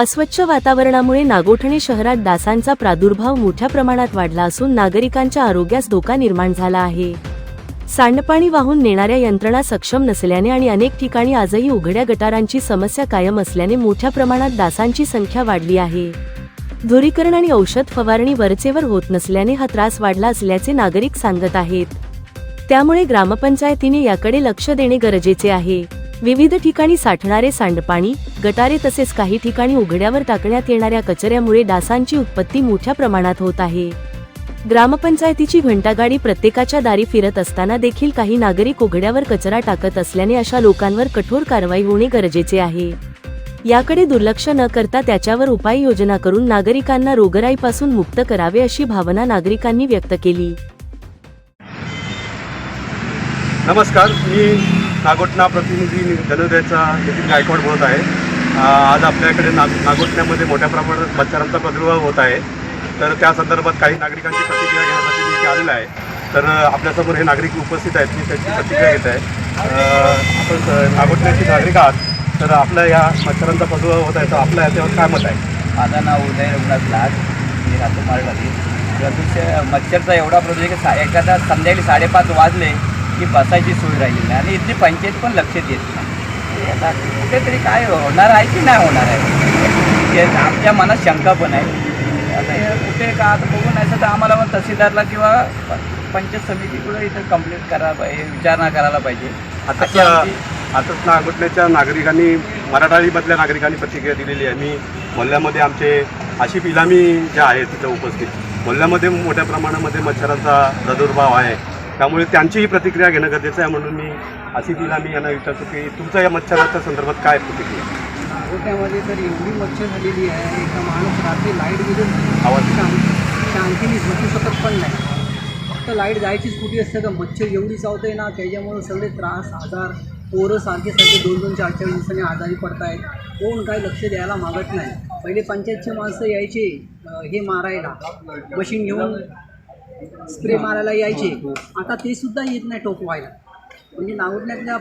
अस्वच्छ वातावरणामुळे नागोठणे शहरात डासांचा प्रादुर्भाव मोठ्या प्रमाणात वाढला असून नागरिकांच्या आरोग्यास धोका निर्माण झाला आहे. सांडपाणी वाहून नेणाऱ्या यंत्रणा सक्षम नसल्याने आणि अनेक ठिकाणी आजही उघड्या गटारांची समस्या कायम असल्याने मोठ्या प्रमाणात डासांची संख्या वाढली आहे. धुरीकरण आणि औषध फवारणी वरचेवर होत नसल्याने हा त्रास वाढला असल्याचे नागरिक सांगत आहेत. त्यामुळे ग्रामपंचायतीने याकडे लक्ष देणे गरजेचे आहे. विविध ठिकाणी साठणारे सांडपाणी गटारे तसेच काही ठिकाणी उघड्यावर टाकण्यात येणाऱ्या कचऱ्यामुळे डासांची उत्पत्ती मोठ्या प्रमाणात होत आहे. ग्रामपंचायतीची घंटागाडी प्रत्येकाच्या दारी फिरत असताना देखील काही नागरिक उघड्यावर कचरा टाकत असल्याने अशा लोकांवर कठोर कारवाई होणे गरजेचे आहे. याकडे दुर्लक्ष न करता त्याच्यावर उपाययोजना करून नागरिकांना रोगराईपासून मुक्त करावे अशी भावना नागरिकांनी व्यक्त केली. नमस्कार मी नागोटना प्रतिनिधी जनोदयाचा नितीन गायकवाड बोलत आहे. आज आपल्याकडे नाग नागोटण्यामध्ये मोठ्या प्रमाणात मच्छरांचा प्रादुर्भाव होत आहे. तर त्या संदर्भात काही नागरिकांची प्रतिक्रिया घेण्यासाठी मी इथे आलेलो आहे. तर आपल्यासमोर हे नागरिक उपस्थित आहेत. मी त्यांची प्रतिक्रिया घेत आहे आपण नागोटण्याचे नागरिक आहात. तर आपल्या या मच्छरांचा प्रादुर्भाव होत आहे. तर आपल्या याच्यावर काय मत आहे? माझं नाव उदय रघुनाथ लाज मी राहतो मारवाडी प्रदूषण मच्छरचा एवढा प्रदूषण की सा एखादा संध्याकाळी साडेपाच वाजले की बसायची सोय राहिली नाही. आणि इथली पंचायत पण लक्ष देत नाही. आता कुठेतरी काय होणार आहे की नाही होणार आहे? हे आमच्या मनात शंका पण आहे. आता हे कुठे का आता बघून नाही तर आम्हाला पण तहसीलदारला किंवा पंचायत समितीकडे इथं कंप्लेंट करायला पाहिजे विचारणा करायला पाहिजे. आताच अशी आमची- आताच नागोठण्याच्या नागरिकांनी मराठाळीमधल्या नागरिकांनी प्रतिक्रिया दिलेली आहे. मी मोहल्ल्यामध्ये आमचे आशिफ इलामी जे आहेत तिथं उपस्थित. मोहल्ल्यामध्ये मोठ्या प्रमाणामध्ये मच्छरांचा प्रादुर्भाव आहे. त्यामुळे त्यांचीही प्रतिक्रिया घेणं गरजेचं आहे म्हणून मी आसिफ इलामी यांना विचारतो की तुमच्या या मच्छराच्या संदर्भात काय प्रतिक्रिया गोट्यामध्ये तर एवढी मच्छर झालेली आहे एका माणूस रात्री लाइट गेली आवाज. शांतीने झोपू शकत पण नाही. फक्त लाइट जायचीच कुठे असते का मच्छर एवढी चावते ना त्याच्यामुळे सगळे त्रास आजार पोरं सारखे सारखे दोन दोन चार चार दिवसांनी आजारी पडतायत. कोण काही लक्ष द्यायला मागत नाही. पहिले पंचायतचे माणसं यायचे हे मारायला. मशीन घेऊन स्प्रे मारायला यायचे. आता ते सुद्धा येत नाही टोकवायला म्हणजे नागोठण्यातल्या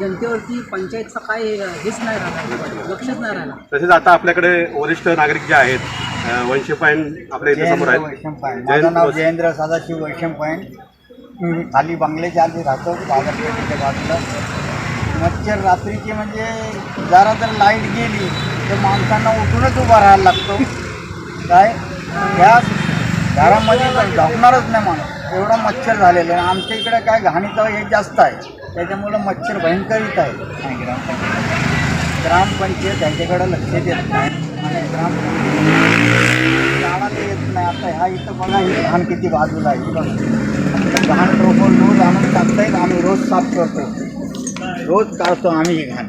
जनतेवरती पंचायतचा काय हेच नाही राहिला लक्षच नाही राहिला. तसेच आता आपल्याकडे वरिष्ठ नागरिक जे आहेत अं, वंशे पायन आपल्या इथे समोर जयेंद्र आहेत वैशम पायन. जयंत माझं नाव जयेंद्र सदाशिव वैशम पायन. मी खाली बंगल्याच्या आधी राहतो बाजारपेठेच्या बाजूला. मच्छर रात्रीचे म्हणजे जरा जर लाइट गेली तर माणसांना उठूनच उभा राहायला लागतो. काय? ह्या घरामध्ये पण झोपणारच नाही माणूस. एवढा मच्छर झालेलं आहे. आमच्या इकडे काय घाणीचा हे जास्त आहे. त्याच्यामुळं मच्छर भयंकर येत आहे. ग्रामपंचायत ग्रामपंचायत त्यांच्याकडे लक्ष देत नाही. आणि ग्रामपंचायत झाडाला येत नाही. आता ह्या इथं बघा ही घाण किती बाजूला आहे. बघा. घाण रोपण रोज आणून येईल आम्ही रोज साफ करतो रोज काढतो आम्ही ही घाण.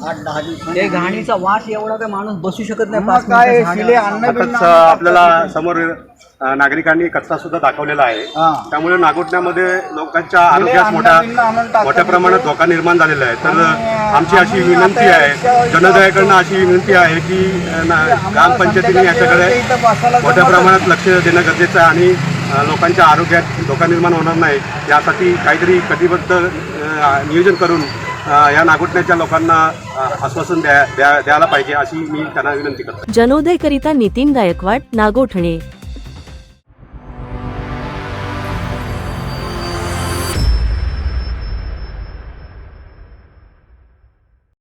आठ दहा दिवस ते घाणीचा वास एवढा काय माणूस बसू शकत नाही मग पाच काय मिनिटं शिले झाडाला. अन्न बिन्न आताच आणून अं, आपल्याला. समोर अं, नागरिकांनी कचरा सुद्धा दाखवलेला आहे हां. त्यामुळे नागोठण्यामध्ये लोकांच्या आरोग्यास मोठ्या टाकतात. मोठ्या प्रमाणात धोका निर्माण झालेला आहे तर आणि, आमची अशी आम्ही विनंती आता आहे याच्या- जनदयाकडनं अशी विनंती आहे की अं, ना- आम्हाला ग्रामपंचायतीने याच्याकडे वेळेस इथं बसायला मोठ्या प्रमाणात लक्ष देणं गरजेचं आहे आणि अं, लोकांच्या आरोग्यात धोका निर्माण होणार नाही यासाठी काहीतरी कटिबद्ध अं, नियोजन करून या नागोठण्याच्या लोकांना आश्वासन द्या द्या- द्यायला पाहिजे अशी मी त्यांना विनंती करतो. जनोदयकरिता नितीन गायकवाड नागोठणे.